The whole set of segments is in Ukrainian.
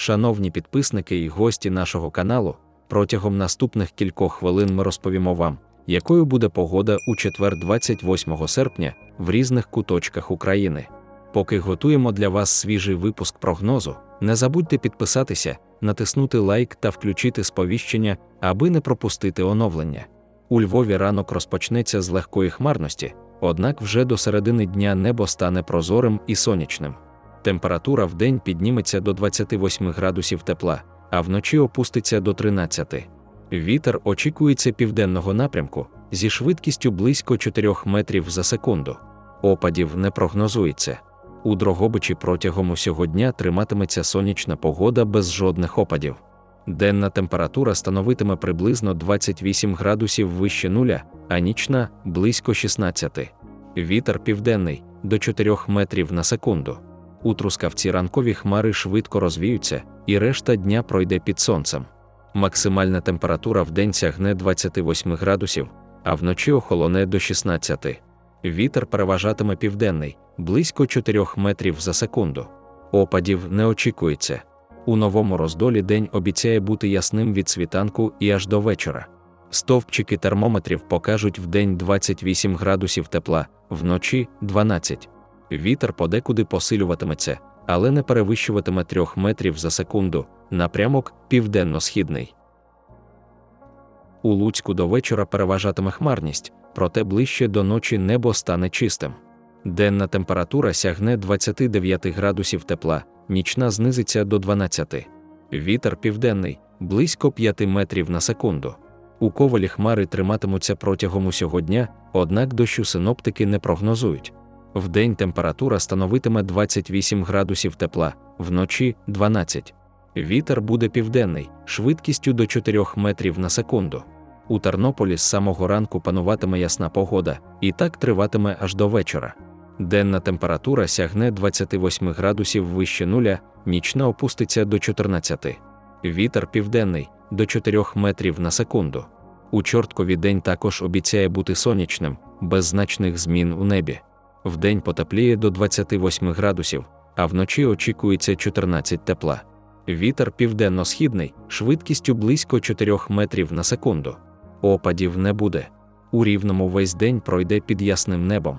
Шановні підписники і гості нашого каналу, протягом наступних кількох хвилин ми розповімо вам, якою буде погода у четвер 28 серпня в різних куточках України. Поки готуємо для вас свіжий випуск прогнозу, не забудьте підписатися, натиснути лайк та включити сповіщення, аби не пропустити оновлення. У Львові ранок розпочнеться з легкої хмарності, однак вже до середини дня небо стане прозорим і сонячним. Температура в день підніметься до 28 градусів тепла, а вночі опуститься до 13. Вітер очікується південного напрямку зі швидкістю близько 4 метрів за секунду. Опадів не прогнозується. У Дрогобичі протягом усього дня триматиметься сонячна погода без жодних опадів. Денна температура становитиме приблизно 28 градусів вище нуля, а нічна близько 16. Вітер південний до 4 метрів на секунду. У трускавці ранкові хмари швидко розвіються, і решта дня пройде під сонцем. Максимальна температура в день сягне 28 градусів, а вночі охолоне до 16. Вітер переважатиме південний, близько 4 метрів за секунду. Опадів не очікується. У новому роздолі день обіцяє бути ясним від світанку і аж до вечора. Стовпчики термометрів покажуть в день 28 градусів тепла, вночі 12. Вітер подекуди посилюватиметься, але не перевищуватиме 3 метрів за секунду, напрямок південно-східний. У Луцьку до вечора переважатиме хмарність, проте ближче до ночі небо стане чистим. Денна температура сягне 29 градусів тепла, нічна знизиться до 12. Вітер південний, близько 5 метрів на секунду. У ковалі хмари триматимуться протягом усього дня, однак дощу синоптики не прогнозують. Вдень температура становитиме 28 градусів тепла, вночі 12. Вітер буде південний, швидкістю до 4 метрів на секунду. У Тернополі з самого ранку пануватиме ясна погода, і так триватиме аж до вечора. Денна температура сягне 28 градусів вище нуля, нічна опуститься до 14. Вітер південний до 4 метрів на секунду. У чорткові день також обіцяє бути сонячним, без значних змін у небі. Вдень потепліє до 28 градусів, а вночі очікується 14 тепла. Вітер південно-східний, швидкістю близько 4 метрів на секунду. Опадів не буде. У рівному весь день пройде під ясним небом.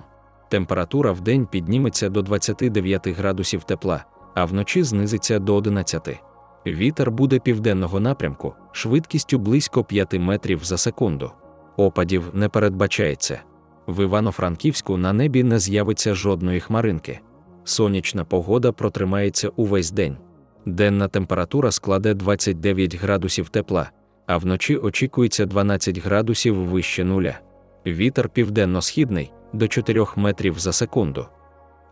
Температура в день підніметься до 29 градусів тепла, а вночі знизиться до 11. Вітер буде південного напрямку, швидкістю близько 5 метрів за секунду. Опадів не передбачається. В Івано-Франківську на небі не з'явиться жодної хмаринки. Сонячна погода протримається увесь день. Денна температура складе 29 градусів тепла, а вночі очікується 12 градусів вище нуля. Вітер південно-східний до 4 метрів за секунду.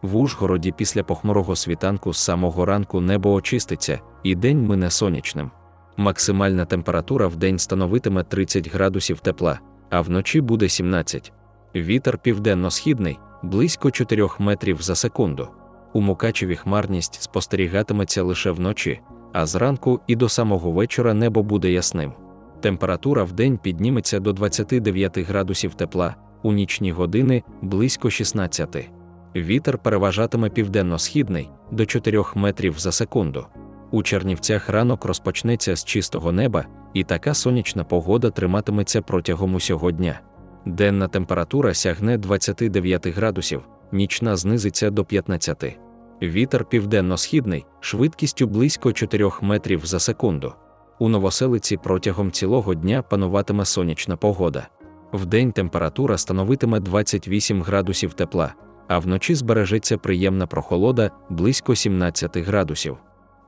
В Ужгороді після похмурого світанку з самого ранку небо очиститься, і день мине сонячним. Максимальна температура в день становитиме 30 градусів тепла, а вночі буде 17. Вітер південно-східний близько 4 метрів за секунду. У Мукачеві хмарність спостерігатиметься лише вночі, а зранку і до самого вечора небо буде ясним. Температура в день підніметься до 29 градусів тепла, у нічні години близько 16. Вітер переважатиме південно-східний до 4 метрів за секунду. У Чернівцях ранок розпочнеться з чистого неба, і така сонячна погода триматиметься протягом усього дня. Денна температура сягне 29 градусів, нічна знизиться до 15. Вітер південно-східний, швидкістю близько 4 метрів за секунду. У новоселиці протягом цілого дня пануватиме сонячна погода. Вдень температура становитиме 28 градусів тепла, а вночі збережеться приємна прохолода близько 17 градусів.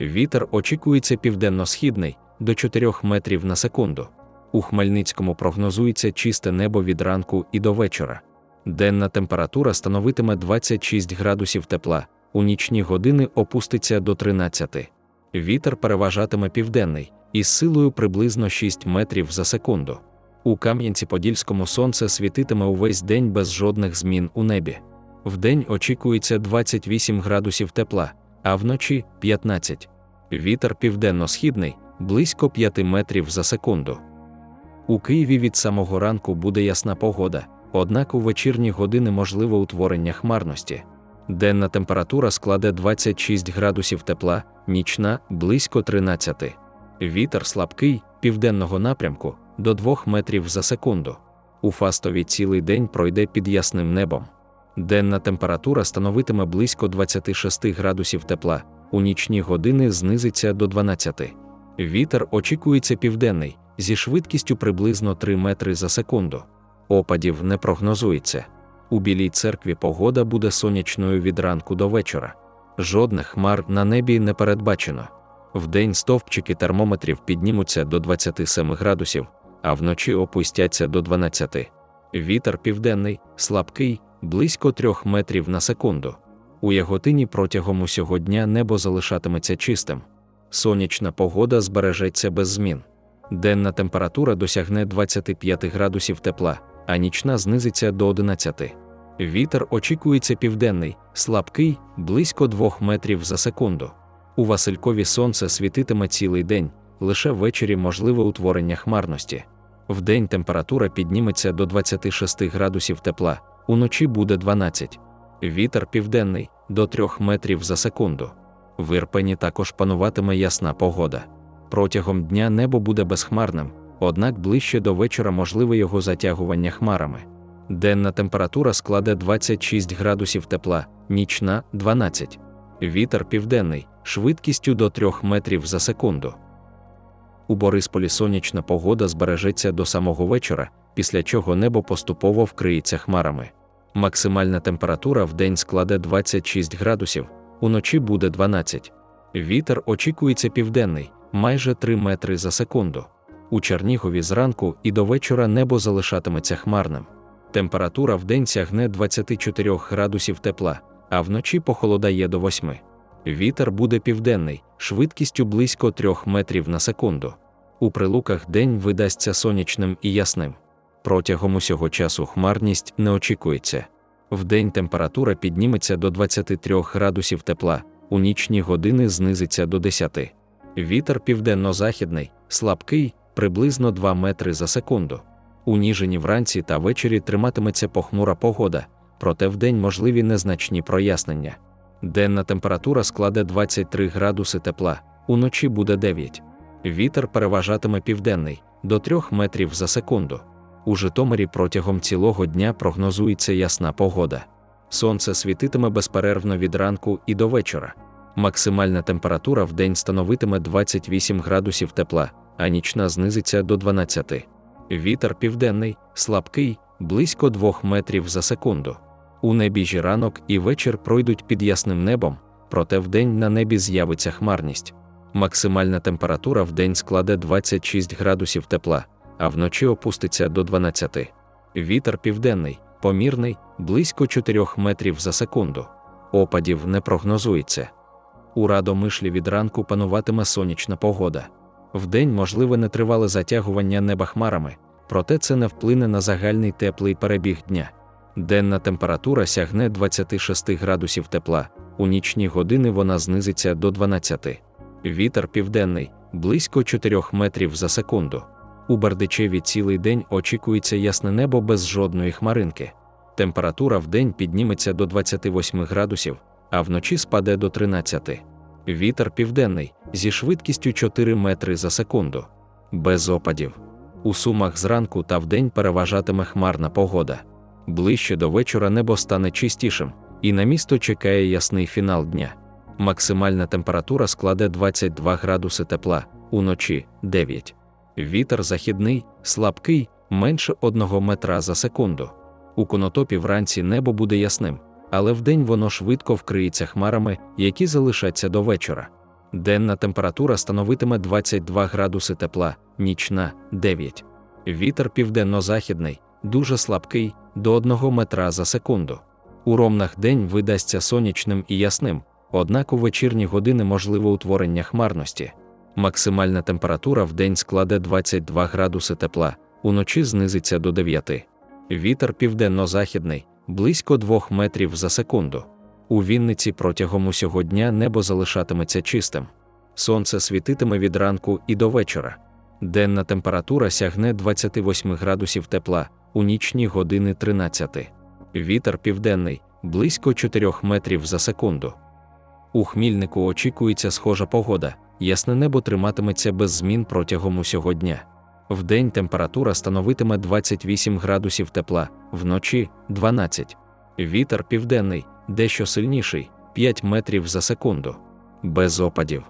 Вітер очікується південно-східний до 4 метрів на секунду. У Хмельницькому прогнозується чисте небо від ранку і до вечора. Денна температура становитиме 26 градусів тепла, у нічні години опуститься до 13. Вітер переважатиме південний із силою приблизно 6 метрів за секунду. У Кам'янці-Подільському сонце світитиме увесь день без жодних змін у небі. Вдень очікується 28 градусів тепла, а вночі 15. Вітер південно-східний близько 5 метрів за секунду. У Києві від самого ранку буде ясна погода, однак у вечірні години можливе утворення хмарності. Денна температура складе 26 градусів тепла, нічна близько 13. Вітер слабкий південного напрямку до 2 метрів за секунду. У фастові цілий день пройде під ясним небом. Денна температура становитиме близько 26 градусів тепла, у нічні години знизиться до 12. Вітер очікується південний зі швидкістю приблизно 3 метри за секунду. Опадів не прогнозується. У білій церкві погода буде сонячною від ранку до вечора. Жодних хмар на небі не передбачено. Вдень стовпчики термометрів піднімуться до 27 градусів, а вночі опустяться до 12. Вітер південний, слабкий, близько 3 метрів на секунду. У Яготині протягом усього дня небо залишатиметься чистим. Сонячна погода збережеться без змін. Денна температура досягне 25 градусів тепла, а нічна знизиться до 11. Вітер очікується південний, слабкий, близько 2 метрів за секунду. У Василькові сонце світитиме цілий день, лише ввечері можливе утворення хмарності. Вдень температура підніметься до 26 градусів тепла, уночі буде 12. Вітер південний до 3 метрів за секунду. В Ірпені також пануватиме ясна погода. Протягом дня небо буде безхмарним, однак ближче до вечора можливе його затягування хмарами. Денна температура складе 26 градусів тепла, нічна 12. Вітер південний, швидкістю до 3 метрів за секунду. У Борисполі сонячна погода збережеться до самого вечора, після чого небо поступово вкриється хмарами. Максимальна температура в день складе 26 градусів, уночі буде 12. Вітер очікується південний, майже 3 метри за секунду. У Чернігові зранку і до вечора небо залишатиметься хмарним. Температура в день сягне 24 градусів тепла, а вночі похолодає до 8. Вітер буде південний, швидкістю близько 3 метрів на секунду. У прилуках день видасться сонячним і ясним. Протягом усього часу хмарність не очікується. Вдень температура підніметься до 23 градусів тепла, у нічні години знизиться до 10. Вітер південно-західний, слабкий, приблизно 2 метри за секунду. У Ніжині вранці та ввечері триматиметься похмура погода, проте вдень можливі незначні прояснення. Денна температура складе 23 градуси тепла, уночі буде 9. Вітер переважатиме південний до 3 метрів за секунду. У Житомирі протягом цілого дня прогнозується ясна погода. Сонце світитиме безперервно від ранку і до вечора. Максимальна температура в день становитиме 28 градусів тепла, а нічна знизиться до 12. Вітер південний, слабкий, близько 2 метрів за секунду. У небі ж ранок і вечір пройдуть під ясним небом, проте вдень на небі з'явиться хмарність. Максимальна температура в день складе 26 градусів тепла, а вночі опуститься до 12. Вітер південний, помірний, близько 4 метрів за секунду. Опадів не прогнозується. У радомишлі від ранку пануватиме сонячна погода. Вдень можливе нетривале затягування неба хмарами, проте це не вплине на загальний теплий перебіг дня. Денна температура сягне 26 градусів тепла, у нічні години вона знизиться до 12. Вітер південний, близько 4 метрів за секунду. У Бердичеві цілий день очікується ясне небо без жодної хмаринки. Температура в день підніметься до 28 градусів, а вночі спаде до 13. Вітер південний зі швидкістю 4 метри за секунду. Без опадів. У сумах зранку та вдень переважатиме хмарна погода. Ближче до вечора небо стане чистішим, і на місто чекає ясний фінал дня. Максимальна температура складе 22 градуси тепла, уночі 9. Вітер західний, слабкий, менше 1 метра за секунду. У конотопі вранці небо буде ясним, але вдень воно швидко вкриється хмарами, які залишаться до вечора. Денна температура становитиме 22 градуси тепла, нічна 9. Вітер південно-західний, дуже слабкий, до 1 метра за секунду. У ромнах день видасться сонячним і ясним, однак у вечірні години можливе утворення хмарності. Максимальна температура в день складе 22 градуси тепла, уночі знизиться до 9. Вітер південно-західний, близько 2 метрів за секунду. У Вінниці протягом усього дня небо залишатиметься чистим. Сонце світитиме від ранку і до вечора. Денна температура сягне 28 градусів тепла, у нічні години 13. Вітер південний близько 4 метрів за секунду. У Хмільнику очікується схожа погода, ясне небо триматиметься без змін протягом усього дня. Вдень температура становитиме 28 градусів тепла, вночі 12. Вітер південний, дещо сильніший 5 метрів за секунду. Без опадів.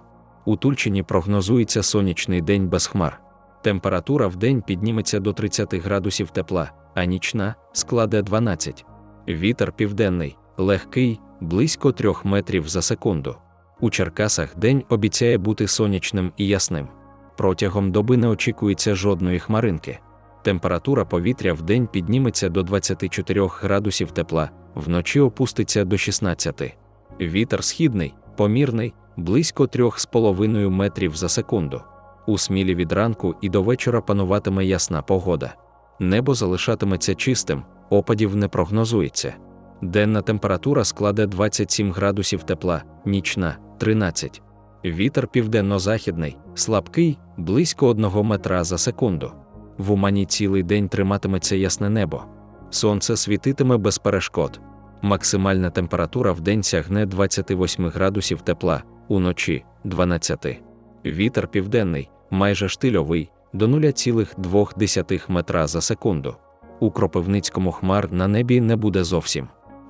У Тульчині прогнозується сонячний день без хмар. Температура в день підніметься до 30 градусів тепла, а нічна складе 12. Вітер південний, легкий, близько 3 метрів за секунду. У Черкасах день обіцяє бути сонячним і ясним. Протягом доби не очікується жодної хмаринки. Температура повітря в день підніметься до 24 градусів тепла, вночі опуститься до 16. Вітер східний, помірний, близько 3,5 метрів за секунду. У смілі від ранку і до вечора пануватиме ясна погода. Небо залишатиметься чистим, опадів не прогнозується. Денна температура складе 27 градусів тепла, нічна 13. Вітер південно-західний, слабкий, близько 1 метра за секунду. В Умані цілий день триматиметься ясне небо. Сонце світитиме без перешкод. Максимальна температура в день сягне 28 градусів тепла, уночі 12. Вітер південний, майже штильовий, до 0,2 метра за секунду. У Кропивницькому хмар на небі не буде зовсім.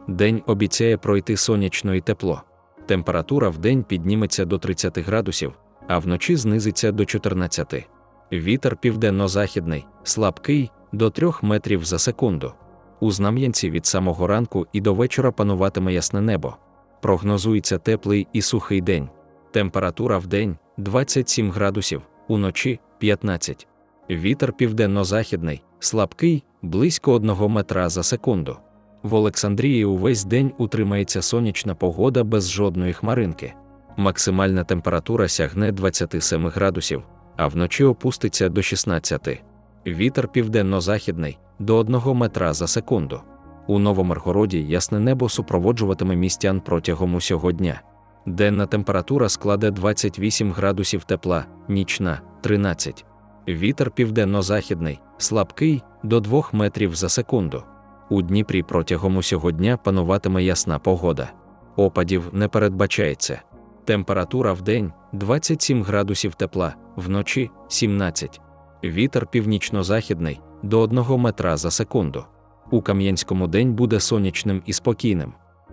День обіцяє пройти сонячно і тепло. Температура в день підніметься до 30 градусів, а вночі знизиться до 14. Вітер південно-західний, слабкий, до 3 метрів за секунду. У Знам'янці від самого ранку і до вечора пануватиме ясне небо. Прогнозується теплий і сухий день. Температура в день 27 градусів, уночі 15. Вітер південно-західний, слабкий, близько 1 метра за секунду. В Олександрії увесь день утримається сонячна погода без жодної хмаринки. Максимальна температура сягне 27 градусів, а вночі опуститься до 16. Вітер південно-західний до 1 метра за секунду. У Новомиргороді ясне небо супроводжуватиме містян протягом усього дня. Денна температура складе 28 градусів тепла, нічна 13. Вітер південно-західний, слабкий до 2 метрів за секунду. У Дніпрі протягом усього дня пануватиме ясна погода. Опадів не передбачається. Температура в день 27 градусів тепла, вночі 17. Вітер північно-західний до 1 метра за секунду. У Кам'янському день буде сонячним і спокійним.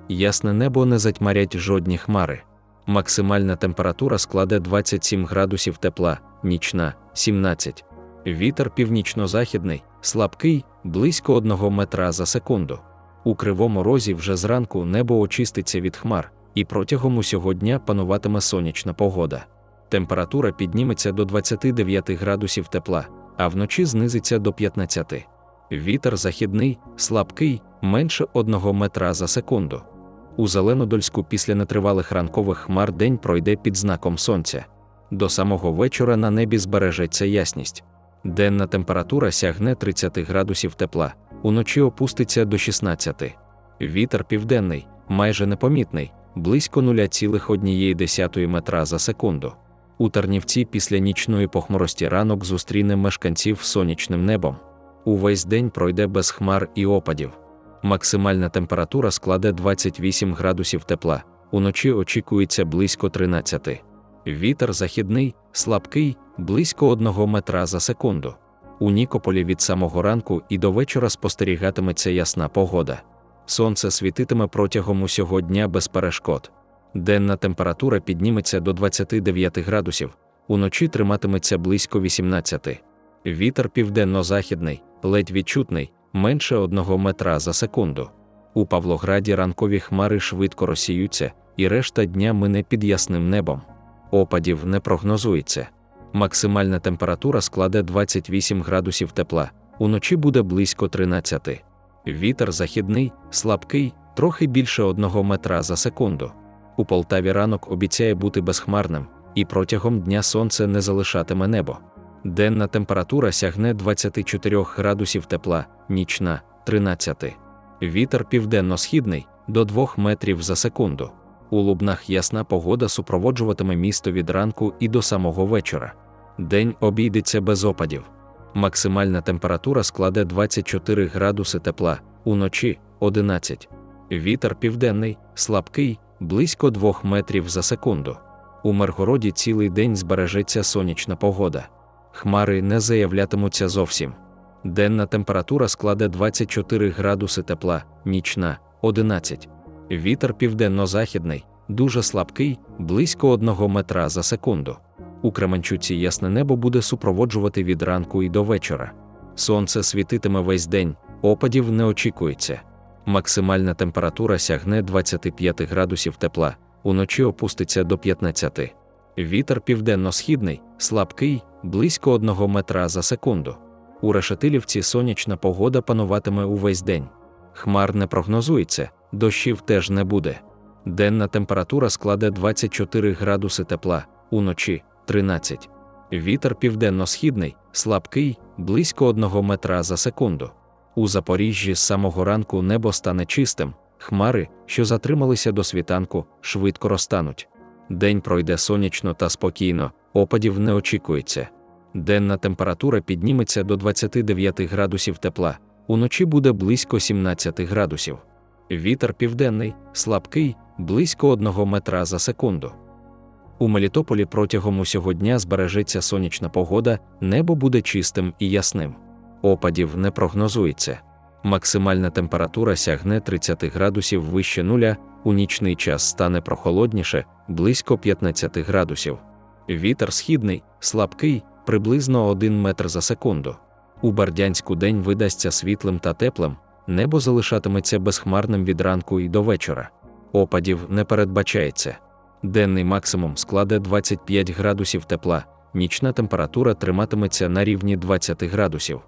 Ясне небо не затьмарять жодні хмари. Максимальна температура складе 27 градусів тепла, нічна 17. Вітер північно-західний, слабкий, близько 1 метра за секунду. У кривому розі вже зранку небо очиститься від хмар, і протягом усього дня пануватиме сонячна погода. Температура підніметься до 29 градусів тепла, а вночі знизиться до 15. Вітер західний, слабкий, менше 1 метра за секунду. У Зеленодольську після нетривалих ранкових хмар день пройде під знаком сонця. До самого вечора на небі збережеться ясність. Денна температура сягне 30 градусів тепла, уночі опуститься до 16. Вітер південний, майже непомітний, близько 0,1 метра за секунду. У Тарнівці після нічної похмурості ранок зустріне мешканців сонячним небом. Увесь день пройде без хмар і опадів. Максимальна температура складе 28 градусів тепла, уночі очікується близько 13. Вітер західний, слабкий, близько 1 метра за секунду. У Нікополі від самого ранку і до вечора спостерігатиметься ясна погода. Сонце світитиме протягом усього дня без перешкод. Денна температура підніметься до 29 градусів, уночі триматиметься близько 18. Вітер південно-західний, ледь відчутний, менше 1 метра за секунду. У Павлограді ранкові хмари швидко розсіються, і решта дня мине під ясним небом. Опадів не прогнозується. Максимальна температура складе 28 градусів тепла, уночі буде близько 13. Вітер західний, слабкий, трохи більше 1 метра за секунду. У Полтаві ранок обіцяє бути безхмарним, і протягом дня сонце не залишатиме небо. Денна температура сягне 24 градусів тепла, нічна 13. Вітер південно-східний до 2 метрів за секунду. У Лубнах ясна погода супроводжуватиме місто від ранку і до самого вечора. День обійдеться без опадів. Максимальна температура складе 24 градуси тепла, уночі 11. Вітер південний, слабкий, близько 2 метрів за секунду. У Миргороді цілий день збережеться сонячна погода. Хмари не заявлятимуться зовсім. Денна температура складе 24 градуси тепла, нічна 11. Вітер південно-західний, дуже слабкий, близько 1 метра за секунду. У Кременчуці ясне небо буде супроводжувати від ранку і до вечора. Сонце світитиме весь день, опадів не очікується. Максимальна температура сягне 25 градусів тепла, уночі опуститься до 15. Вітер південно-східний, слабкий, близько 1 метра за секунду. У Решетилівці сонячна погода пануватиме увесь день. Хмар не прогнозується, дощів теж не буде. Денна температура складе 24 градуси тепла, уночі 13. Вітер південно-східний, слабкий, близько 1 метра за секунду. У Запоріжжі з самого ранку небо стане чистим, хмари, що затрималися до світанку, швидко розтануть. День пройде сонячно та спокійно, опадів не очікується. Денна температура підніметься до 29 градусів тепла, уночі буде близько 17 градусів. Вітер південний, слабкий, близько 1 метра за секунду. У Мелітополі протягом усього дня збережеться сонячна погода, небо буде чистим і ясним. Опадів не прогнозується. Максимальна температура сягне 30 градусів вище нуля, у нічний час стане прохолодніше, близько 15 градусів. Вітер східний, слабкий, приблизно 1 метр за секунду. У Бардянську день видасться світлим та теплим, небо залишатиметься безхмарним від ранку і до вечора. Опадів не передбачається. Денний максимум складе 25 градусів тепла, нічна температура триматиметься на рівні 20 градусів.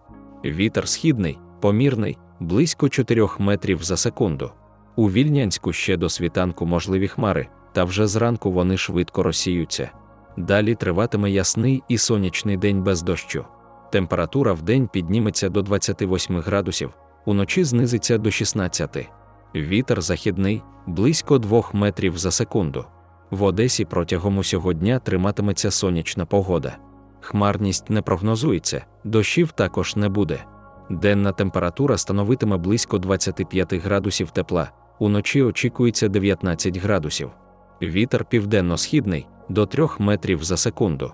Вітер східний, помірний, близько 4 метрів за секунду. У Вільнянську ще до світанку можливі хмари, та вже зранку вони швидко розсіються. Далі триватиме ясний і сонячний день без дощу. Температура в день підніметься до 28 градусів, уночі знизиться до 16. Вітер західний близько 2 метрів за секунду. В Одесі протягом усього дня триматиметься сонячна погода. Хмарність не прогнозується, дощів також не буде. Денна температура становитиме близько 25 градусів тепла, уночі очікується 19 градусів. Вітер південно-східний до 3 метрів за секунду.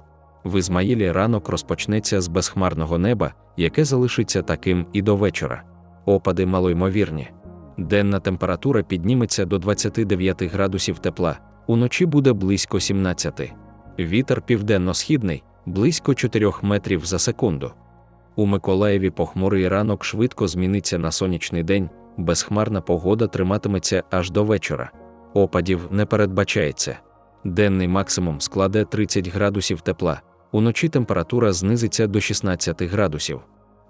В Ізмаїлі ранок розпочнеться з безхмарного неба, яке залишиться таким і до вечора. Опади малоймовірні. Денна температура підніметься до 29 градусів тепла, уночі буде близько 17. Вітер південно-східний близько 4 метрів за секунду. У Миколаєві похмурий ранок швидко зміниться на сонячний день, безхмарна погода триматиметься аж до вечора. Опадів не передбачається. Денний максимум складе 30 градусів тепла, уночі температура знизиться до 16 градусів.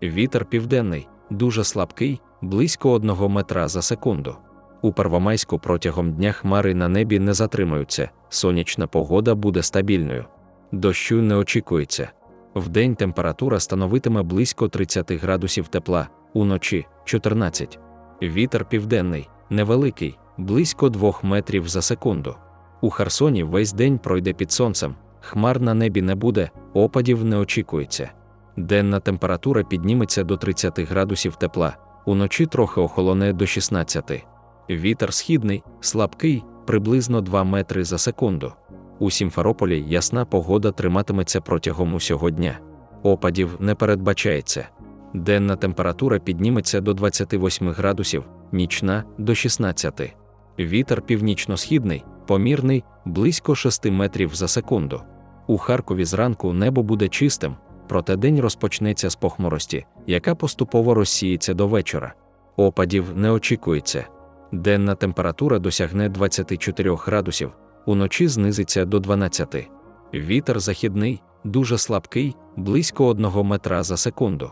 Вітер південний, дуже слабкий, близько 1 метра за секунду. У Первомайську протягом дня хмари на небі не затримаються, сонячна погода буде стабільною. Дощу не очікується. Вдень температура становитиме близько 30 градусів тепла, уночі 14. Вітер південний, невеликий, близько 2 метрів за секунду. У Херсоні весь день пройде під сонцем, хмар на небі не буде, опадів не очікується. Денна температура підніметься до 30 градусів тепла, уночі трохи охолоне до 16. Вітер східний, слабкий, приблизно 2 метри за секунду. У Сімферополі ясна погода триматиметься протягом усього дня. Опадів не передбачається. Денна температура підніметься до 28 градусів, нічна до 16. Вітер північно-східний, помірний, близько 6 метрів за секунду. У Харкові зранку небо буде чистим, проте день розпочнеться з похмурості, яка поступово розсіється до вечора. Опадів не очікується. Денна температура досягне 24 градусів, уночі знизиться до 12. Вітер західний, дуже слабкий, близько 1 метра за секунду.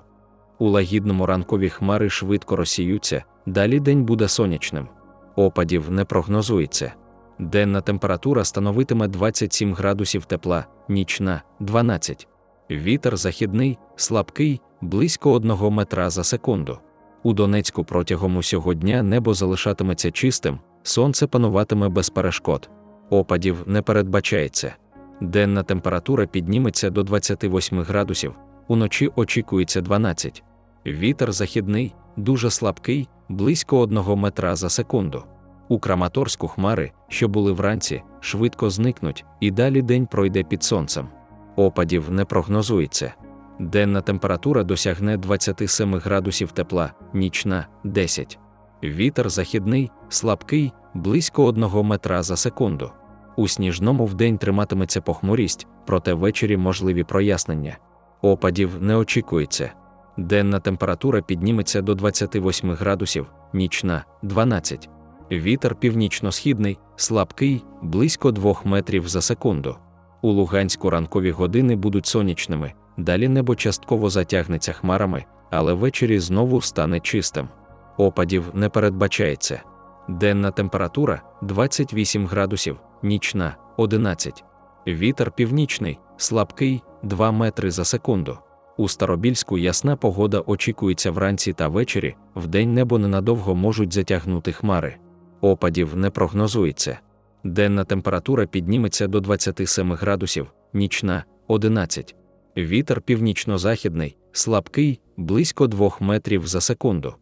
У лагідному ранкові хмари швидко розсіються, далі день буде сонячним. Опадів не прогнозується. Денна температура становитиме 27 градусів тепла, нічна 12. Вітер західний, слабкий, близько 1 метра за секунду. У Донецьку протягом усього дня небо залишатиметься чистим, сонце пануватиме без перешкод. Опадів не передбачається. Денна температура підніметься до 28 градусів, уночі очікується 12. Вітер західний, дуже слабкий, близько 1 метра за секунду. У Краматорську хмари, що були вранці, швидко зникнуть, і далі день пройде під сонцем. Опадів не прогнозується. Денна температура досягне 27 градусів тепла, нічна 10. Вітер західний, слабкий, близько 1 метра за секунду. У сніжному вдень триматиметься похмурість, проте ввечері можливі прояснення. Опадів не очікується. Денна температура підніметься до 28 градусів, нічна 12. Вітер північно-східний, слабкий, близько 2 метрів за секунду. У Луганську ранкові години будуть сонячними, далі небо частково затягнеться хмарами, але ввечері знову стане чистим. Опадів не передбачається. Денна температура 28 градусів, нічна 11. Вітер північний, слабкий 2 метри за секунду. У Старобільську ясна погода очікується вранці та ввечері, вдень небо ненадовго можуть затягнути хмари. Опадів не прогнозується. Денна температура підніметься до 27 градусів, нічна 11. Вітер північно-західний, слабкий, близько 2 метрів за секунду.